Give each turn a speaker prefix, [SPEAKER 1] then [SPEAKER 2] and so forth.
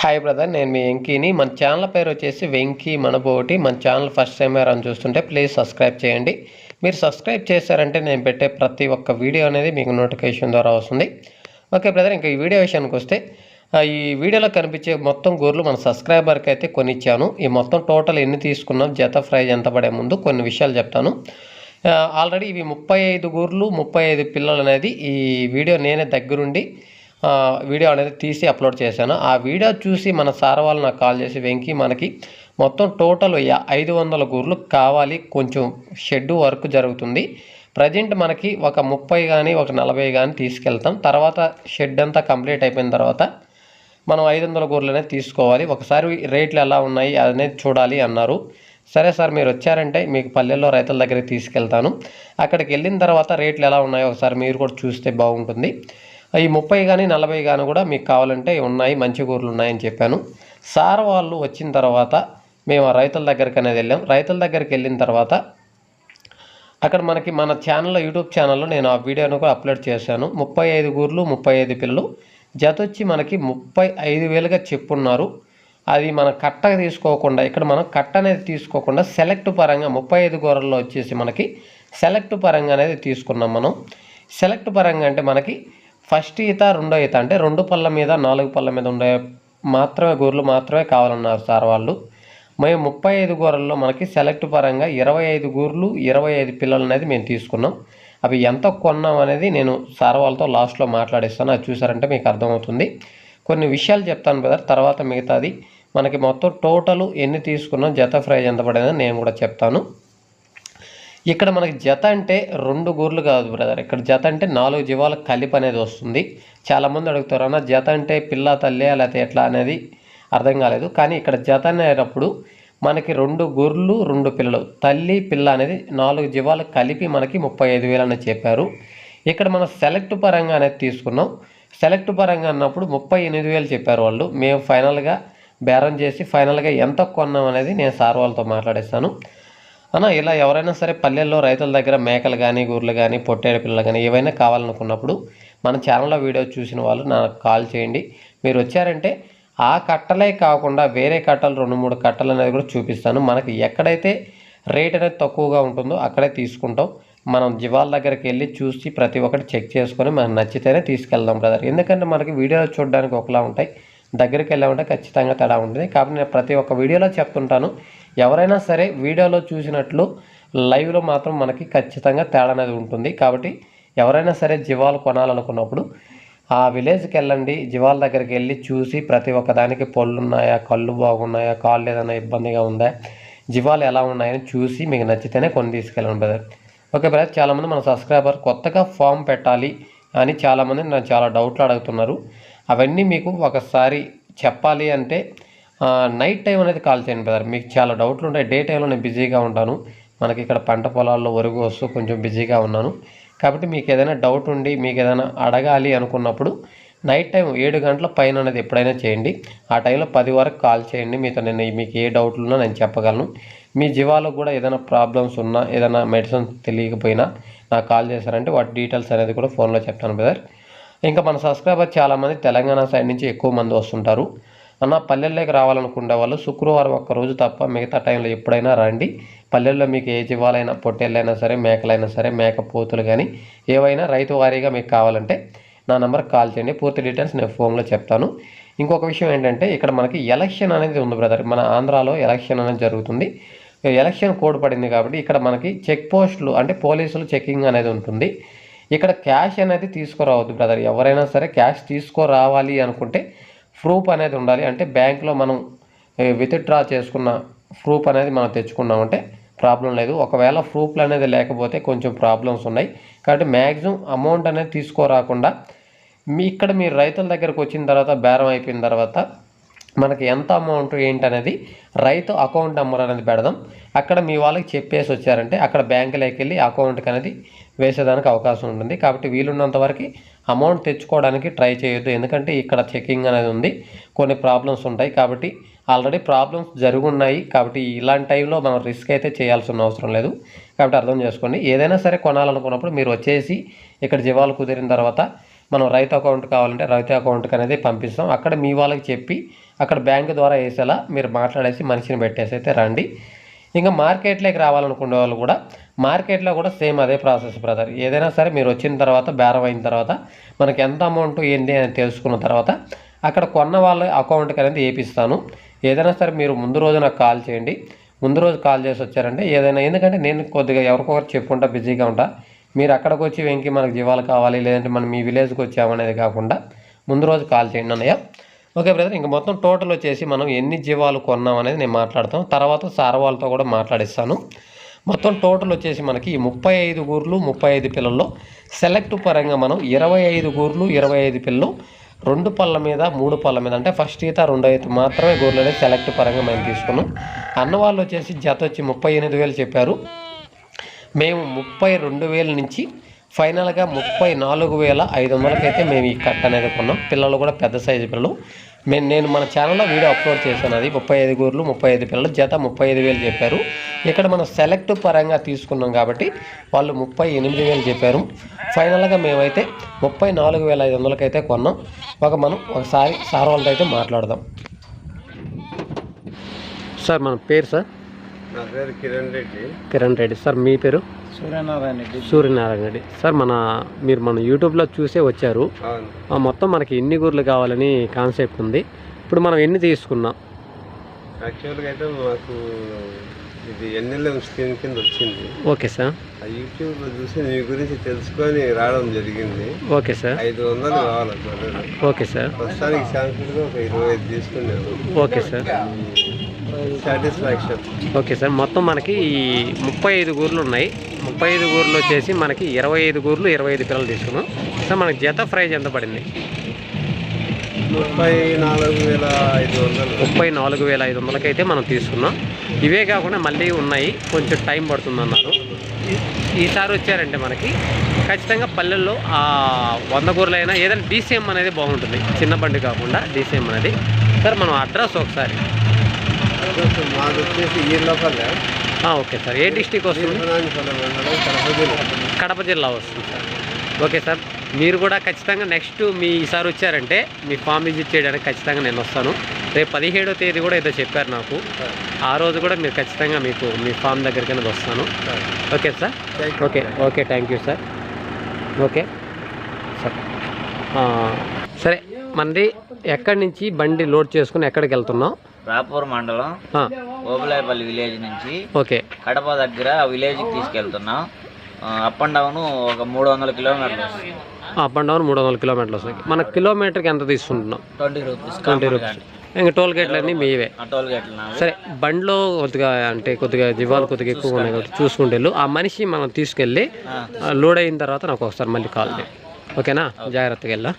[SPEAKER 1] Hi brother నేను మీ వెంకీని. మన channel పేరు వచ్చేసి వెంకీ మనబోటి. మన ఛానల్ ఫస్ట్ టైం అని చూస్తుంటే ప్లీజ్ సబ్స్క్రైబ్ చేయండి. మీరు సబ్స్క్రైబ్ చేశారంటే నేను పెట్టే ప్రతి ఒక్క వీడియో అనేది మీకు నోటిఫికేషన్ ద్వారా వస్తుంది. ఓకే బ్రదర్ ఇంకా ఈ వీడియో విషయానికి వస్తే ఈ వీడియోలో కనిపించే మొత్తం గోర్లు మన సబ్స్క్రైబర్కి అయితే కొన్ని ఇచ్చాను ఈ మొత్తం టోటల్ ఎన్ని తీసుకున్నాం జత ప్రైజ్ ఎంత పడే ముందు కొన్ని విషయాలు చెప్తాను. ఆల్రెడీ ఇవి ముప్పై ఐదు గూర్లు ముప్పై ఐదు పిల్లలు అనేది ఈ వీడియో నేనే దగ్గరుండి వీడియో అనేది తీసి అప్లోడ్ చేశాను. ఆ వీడియో చూసి మన సార్ వాళ్ళు నాకు కాల్ చేసి వెంకి మనకి మొత్తం టోటల్ ఐదు వందల గూర్లు కావాలి. కొంచెం షెడ్ వర్క్ జరుగుతుంది. ప్రజెంట్ మనకి ఒక ముప్పై కానీ ఒక నలభై కానీ తీసుకెళ్తాం. తర్వాత షెడ్ అంతా కంప్లీట్ అయిపోయిన తర్వాత మనం ఐదు వందల గూర్లు అనేది తీసుకోవాలి. ఒకసారి రేట్లు ఎలా ఉన్నాయి అనేది చూడాలి అన్నారు. సరే సార్ మీరు వచ్చారంటే మీకు పల్లెల్లో రైతుల దగ్గరికి తీసుకెళ్తాను. అక్కడికి వెళ్ళిన తర్వాత రేట్లు ఎలా ఉన్నాయో ఒకసారి మీరు కూడా చూస్తే బాగుంటుంది. ఈ ముప్పై కానీ నలభై కానీ కూడా మీకు కావాలంటే ఉన్నాయి మంచి కూరలు ఉన్నాయని చెప్పాను. సార్ వాళ్ళు వచ్చిన తర్వాత మేము ఆ రైతుల దగ్గరికి అనేది వెళ్ళాం. రైతుల దగ్గరికి వెళ్ళిన తర్వాత అక్కడ మనకి మన ఛానల్లో యూట్యూబ్ ఛానల్లో నేను ఆ వీడియోను కూడా అప్లోడ్ చేశాను. ముప్పై ఐదు గూర్లు ముప్పై ఐదు పిల్లలు జత వచ్చి మనకి ముప్పై ఐదు వేలుగా చెప్పున్నారు. అది మన కట్ట తీసుకోకుండా ఇక్కడ మనం కట్ట అనేది తీసుకోకుండా సెలెక్ట్ పరంగా ముప్పై ఐదు కూరల్లో వచ్చేసి మనకి సెలెక్ట్ పరంగా అనేది తీసుకున్నాం మనం. సెలెక్ట్ పరంగా అంటే మనకి ఫస్ట్ ఈత రెండో ఈత అంటే రెండు పళ్ళ మీద నాలుగు పళ్ళ మీద ఉండే మాత్రమే గొర్రెలు మాత్రమే కావాలన్నారు సార్ వాళ్ళు. మేము ముప్పై ఐదు గూరల్లో మనకి సెలెక్ట్ పరంగా ఇరవై ఐదు గొర్రెలు ఇరవై ఐదు పిల్లలు అనేది మేము తీసుకున్నాం. అవి ఎంత కొన్నాం అనేది నేను సార్ వాళ్ళతో లాస్ట్లో మాట్లాడిస్తాను. అది చూసారంటే మీకు అర్థమవుతుంది. కొన్ని విషయాలు చెప్తాను బ్రదర్. తర్వాత మిగతాది. మనకి మొత్తం టోటల్ ఎన్ని తీసుకున్నాం జత ప్రైజ్ ఎంత పడిందని నేను కూడా చెప్తాను. ఇక్కడ మనకి జత అంటే రెండు గోర్లు కాదు బ్రదర్ ఇక్కడ జత అంటే నాలుగు జీవాల కలిపి అనేది వస్తుంది. చాలామంది అడుగుతారు అన్న జత అంటే పిల్ల తల్లి లేకపోతే ఎట్లా? అనేది అర్థం కాలేదు. కానీ ఇక్కడ జత అనేటప్పుడు మనకి రెండు గొర్రెలు రెండు పిల్లలు. తల్లి పిల్ల అనేది నాలుగు జీవాలు కలిపి మనకి ముప్పై ఐదు వేలు అని చెప్పారు. ఇక్కడ మనం సెలెక్ట్ పరంగా అనేది తీసుకున్నాం. సెలెక్ట్ పరంగా అన్నప్పుడు ముప్పై ఎనిమిది వేలు చెప్పారు వాళ్ళు. మేము ఫైనల్గా బేరం చేసి ఫైనల్గా ఎంత కొన్నాం అనేది నేను సార్ వాళ్ళతో మాట్లాడేస్తాను అన్న ఇలా ఎవరైనా సరే పల్లెల్లో రైతుల దగ్గర మేకలు కానీ గొర్రెలు కానీ పొట్టేడు పిల్లలు కానీ ఏవైనా కావాలనుకున్నప్పుడు మన ఛానల్లో వీడియో చూసిన వాళ్ళు నాకు కాల్ చేయండి. మీరు వచ్చారంటే ఆ కట్టలే కాకుండా వేరే కట్టలు రెండు మూడు కట్టలు అనేది కూడా చూపిస్తాను. మనకి ఎక్కడైతే రేట్ అనేది తక్కువగా ఉంటుందో అక్కడే తీసుకుంటాం. మనం జీవాల దగ్గరికి వెళ్ళి చూసి ప్రతి ఒక్కటి చెక్ చేసుకొని మనకు నచ్చితేనే తీసుకెళ్దాం బ్రదర్. ఎందుకంటే మనకి వీడియోలో చూడడానికి ఒకలా ఉంటాయి. దగ్గరికి వెళ్ళామంటే ఖచ్చితంగా తేడా ఉంటుంది. కాబట్టి నేను ప్రతి ఒక్క వీడియోలో చెప్తుంటాను. ఎవరైనా సరే వీడియోలో చూసినట్లు లైవ్లో మాత్రం మనకి ఖచ్చితంగా తేడా అనేది ఉంటుంది. కాబట్టి ఎవరైనా సరే జీవాలు కొనాలనుకున్నప్పుడు ఆ విలేజ్కి వెళ్ళండి జీవాల దగ్గరికి వెళ్ళి చూసి ప్రతి ఒక్క దానికి పళ్ళు ఉన్నాయా కళ్ళు బాగున్నాయా కాళ్ళు ఏదైనా ఇబ్బందిగా ఉందా జీవాలు ఎలా ఉన్నాయని చూసి మీకు నచ్చితేనే కొన్ని తీసుకెళ్ళండి బ్రదర్ ఓకే బ్రదర్ చాలామంది మన సబ్స్క్రైబర్ కొత్తగా ఫామ్ పెట్టాలి అని చాలామంది నన్ను చాలా డౌట్లు అడుగుతున్నారు. అవన్నీ మీకు ఒకసారి చెప్పాలి అంటే నైట్ టైం అనేది కాల్ చేయండి బ్రదర్ మీకు చాలా డౌట్లు ఉంటాయి. డే టైంలో నేను బిజీగా ఉంటాను. మనకి ఇక్కడ పంట పొలాల్లో ఒరుగు వస్తూ కొంచెం బిజీగా ఉన్నాను. కాబట్టి మీకు ఏదైనా డౌట్ ఉండి మీకు ఏదైనా అడగాలి అనుకున్నప్పుడు నైట్ టైం ఏడు గంటల పైన అనేది ఎప్పుడైనా చేయండి. ఆ టైంలో పది వరకు కాల్ చేయండి. మీతో నేను మీకు ఏ డౌట్లు ఉన్నా నేను చెప్పగలను. మీ జీవాలకు కూడా ఏదైనా ప్రాబ్లమ్స్ ఉన్నా ఏదైనా మెడిసిన్ తెలియకపోయినా నాకు కాల్ చేశారంటే వాటి డీటెయిల్స్ అనేది కూడా ఫోన్లో చెప్తాను బ్రదర్ ఇంకా మన సబ్స్క్రైబర్ చాలామంది తెలంగాణ సైడ్ నుంచి ఎక్కువ మంది వస్తుంటారు. అన్న పల్లెల్లోకి రావాలనుకునే వాళ్ళు శుక్రవారం ఒక్క రోజు తప్ప మిగతా టైంలో ఎప్పుడైనా రండి. పల్లెల్లో మీకు ఏ జీవాలైనా పొట్టేళ్ళైనా సరే మేకలైనా సరే మేకపోతులు కానీ ఏవైనా రైతు వారీగా మీకు కావాలంటే నా నెంబర్కి కాల్ చేయండి. పూర్తి డీటెయిల్స్ నేను ఫోన్లో చెప్తాను. ఇంకొక విషయం ఏంటంటే ఇక్కడ మనకి ఎలక్షన్ అనేది ఉంది బ్రదర్. మన ఆంధ్రాలో ఎలక్షన్ అనేది జరుగుతుంది. ఎలక్షన్ కోడ్ పడింది కాబట్టి ఇక్కడ మనకి చెక్ పోస్టులు అంటే పోలీసులు చెకింగ్ అనేది ఉంటుంది. ఇక్కడ క్యాష్ అనేది తీసుకురావద్దు బ్రదర్. ఎవరైనా సరే క్యాష్ తీసుకురావాలి అనుకుంటే ప్రూఫ్ అనేది ఉండాలి. అంటే బ్యాంక్లో మనం విత్డ్రా చేసుకున్న ప్రూఫ్ అనేది మనం తెచ్చుకున్నామంటే ప్రాబ్లం లేదు. ఒకవేళ ప్రూఫ్లు అనేది లేకపోతే కొంచెం ప్రాబ్లమ్స్ ఉన్నాయి. కాబట్టి మ్యాక్సిమం అమౌంట్ అనేది తీసుకోరాకుండా మీ ఇక్కడ మీరు రైతుల దగ్గరకు వచ్చిన తర్వాత బేరం అయిపోయిన తర్వాత మనకి ఎంత అమౌంట్ ఏంటనేది రైతు అకౌంట్ నెంబర్ అనేది పెడదాం. అక్కడ మీ వాళ్ళకి చెప్పేసి వచ్చారంటే అక్కడ బ్యాంకులోకి వెళ్ళి అకౌంట్కి అనేది వేసేదానికి అవకాశం ఉంటుంది. కాబట్టి వీలున్నంత వరకు అమౌంట్ తెచ్చుకోవడానికి ట్రై చేయొద్దు. ఎందుకంటే ఇక్కడ చెకింగ్ అనేది ఉంది. కొన్ని ప్రాబ్లమ్స్ ఉంటాయి కాబట్టి ఆల్రెడీ ప్రాబ్లమ్స్ జరుగున్నాయి కాబట్టి ఇలాంటి టైంలో మనం రిస్క్ అయితే చేయాల్సిన అవసరం లేదు. కాబట్టి అర్థం చేసుకోండి. ఏదైనా సరే కొనాలనుకున్నప్పుడు మీరు వచ్చేసి ఇక్కడ జీవాలు కుదిరిన తర్వాత మనం రైతు అకౌంట్ కావాలంటే రైతు అకౌంట్కి అనేది పంపిస్తాం. అక్కడ మీ వాళ్ళకి చెప్పి అక్కడ బ్యాంక్ ద్వారా వేసేలా మీరు మాట్లాడేసి మనిషిని పెట్టేసి అయితే రండి. ఇంకా మార్కెట్లోకి రావాలనుకునే వాళ్ళు కూడా మార్కెట్లో కూడా సేమ్ అదే ప్రాసెస్ బ్రదర్. ఏదైనా సరే మీరు వచ్చిన తర్వాత బేరం అయిన తర్వాత మనకి ఎంత అమౌంట్ ఏంటి అని తెలుసుకున్న తర్వాత అక్కడ కొన్న వాళ్ళ అకౌంట్కి అనేది వేపిస్తాను. ఏదైనా సరే మీరు ముందు రోజు నాకు కాల్ చేయండి. ముందు రోజు కాల్ చేసి వచ్చారంటే ఏదైనా ఎందుకంటే నేను కొద్దిగా ఎవరికొకరు చెప్పుకుంటా బిజీగా ఉంటా. మీరు అక్కడికి వచ్చి వెంకి మనకు జీవాలు కావాలి లేదంటే మనం మీ విలేజ్కి వచ్చామనేది కాకుండా ముందు రోజు కాల్ చేయండి అన్నయ్య. ఓకే బ్రదర్ ఇంకా మొత్తం టోటల్ వచ్చేసి మనం ఎన్ని జీవాలు కొన్నాం అనేది నేను మాట్లాడతాం తర్వాత సార్ వాళ్ళతో కూడా మాట్లాడిస్తాను. మొత్తం టోటల్ వచ్చేసి మనకి ముప్పై ఐదు గూర్లు ముప్పై ఐదు పిల్లల్లో సెలెక్ట్ పరంగా మనం ఇరవై ఐదు గూర్లు ఇరవై ఐదు పిల్లలు రెండు పళ్ళ మీద మూడు పళ్ళ మీద అంటే ఫస్ట్ ఈత రెండో ఈత మాత్రమే గూర్లు అనేది సెలెక్ట్ పరంగా మేము తీసుకున్నాం. అన్న వాళ్ళు వచ్చేసి జత వచ్చి ముప్పై ఎనిమిది వేలు చెప్పారు. మేము ముప్పై రెండు వేల నుంచి ఫైనల్గా ముప్పై నాలుగు వేల ఐదు వందలకైతే మేము ఈ కట్ అనేది కొన్నాం. పిల్లలు కూడా పెద్ద సైజు పిల్లలు. మేము నేను మన ఛానల్లో వీడియో అప్లోడ్ చేశాను. అది ముప్పై ఐదు గూర్లు ముప్పై ఐదు పిల్లలు జత ముప్పై ఐదు వేలు చెప్పారు. ఇక్కడ మనం సెలెక్ట్ పరంగా తీసుకున్నాం కాబట్టి వాళ్ళు ముప్పై ఎనిమిది వేలు చెప్పారు. ఫైనల్గా మేమైతే ముప్పై నాలుగు వేల ఐదు వందలకైతే కొన్నాం. ఒక మనం ఒకసారి సార్ వాళ్ళతో అయితే మాట్లాడదాం. సార్ మన పేరు సార్?
[SPEAKER 2] నా పేరు కిరణ్ రెడ్డి.
[SPEAKER 1] కిరణ్ రెడ్డి. సార్ మీ పేరు?
[SPEAKER 2] సూర్యనారాయణ రెడ్డి.
[SPEAKER 1] సూర్యనారాయణ రెడ్డి. సార్ మన మీరు మన యూట్యూబ్లో చూసే వచ్చారు.
[SPEAKER 2] అవును.
[SPEAKER 1] ఆ మొత్తం మనకి ఎన్ని గూర్లు కావాలని కాన్సెప్ట్ ఉంది. ఇప్పుడు మనం ఎన్ని తీసుకున్నాం?
[SPEAKER 2] యాక్చువల్గా అయితే మాకు ఇది ఎన్ఎల్ఎం స్కీమ్ కింద వచ్చింది.
[SPEAKER 1] Okay sir.
[SPEAKER 2] ఆ యూట్యూబ్లో చూసి మీ గురించి తెలుసుకొని రావడం జరిగింది.
[SPEAKER 1] Okay sir.
[SPEAKER 2] ఐదు వందలు కావాలి.
[SPEAKER 1] Okay sir.
[SPEAKER 2] ప్రస్తుతానికి శాంపుల్గా ఒక ఇరవై ఐదు తీసుకున్నాను.
[SPEAKER 1] Okay sir.
[SPEAKER 2] Satisfaction
[SPEAKER 1] okay sir మొత్తం మనకి ఈ ముప్పై ఐదు గూర్లు ఉన్నాయి. ముప్పై ఐదు గూర్లు వచ్చేసి మనకి ఇరవై ఐదు గూర్లు ఇరవై ఐదు పిల్లలు తీసుకున్నాం. సార్ మనకి జత ప్రైజ్ ఎంత పడింది?
[SPEAKER 2] ముప్పై నాలుగు వేల ఐదు వందలు.
[SPEAKER 1] ముప్పై నాలుగు వేల ఐదు వందలకైతే మనం తీసుకున్నాం. ఇవే కాకుండా మళ్ళీ ఉన్నాయి. కొంచెం టైం పడుతుంది అన్నారు ఈసారి వచ్చారంటే మనకి ఖచ్చితంగా పల్లెల్లో ఆ వంద గూరలైనా ఏదైనా డీసీఎం అనేది బాగుంటుంది. చిన్న బండి కాకుండా డీసీఎం అనేది. సార్ మనం అడ్రస్ ఒకసారి
[SPEAKER 2] మాది వచ్చేసి ఈ
[SPEAKER 1] లోపల. Okay sir. ఏ డిస్టిక్ వస్తుంది?
[SPEAKER 2] కడప జిల్లా
[SPEAKER 1] వస్తుంది సార్. Okay sir. మీరు కూడా ఖచ్చితంగా నెక్స్ట్ మీ ఈసారి వచ్చారంటే మీ ఫామ్ విజిట్ చేయడానికి ఖచ్చితంగా నేను వస్తాను. రేపు పదిహేడో తేదీ కూడా ఏదో చెప్పారు నాకు. ఆ రోజు కూడా మీరు ఖచ్చితంగా మీకు మీ ఫామ్ దగ్గరికైనా వస్తాను. Okay sir? Okay. Okay thank you sir. Okay. Sir. సరే. మనది ఎక్కడి నుంచి బండి లోడ్ చేసుకుని ఎక్కడికి వెళ్తున్నాం?
[SPEAKER 3] రాపూర్ మండలం ఓబులాయపల్లి విలేజ్ నుంచి
[SPEAKER 1] ఓకే.
[SPEAKER 3] కడప దగ్గర ఆ విలేజ్కి తీసుకెళ్తున్నాం. అప్ అండ్ డౌన్ ఒక మూడు వందల కిలోమీటర్లు వస్తుంది.
[SPEAKER 1] అప్ అండ్ డౌన్ మూడు వందల కిలోమీటర్లు వస్తాయి మన కిలోమీటర్కి ఎంత తీసుకుంటున్నాం?
[SPEAKER 3] Twenty rupees.
[SPEAKER 1] Twenty rupees. ఇంకా టోల్ గేట్లన్నీ మీవే.
[SPEAKER 3] ఆ టోల్ గేట్లు.
[SPEAKER 1] సరే బండిలో కొద్దిగా అంటే కొద్దిగా జీవాలు కొద్దిగా ఎక్కువ ఉన్నాయి కాబట్టి చూసుకుంటే వెళ్ళు. ఆ మనిషి మనం తీసుకెళ్ళి లోడ్ అయిన తర్వాత నాకు ఒకసారి మళ్ళీ కాల్ ఓకేనా? జాగ్రత్తగా వెళ్ళా.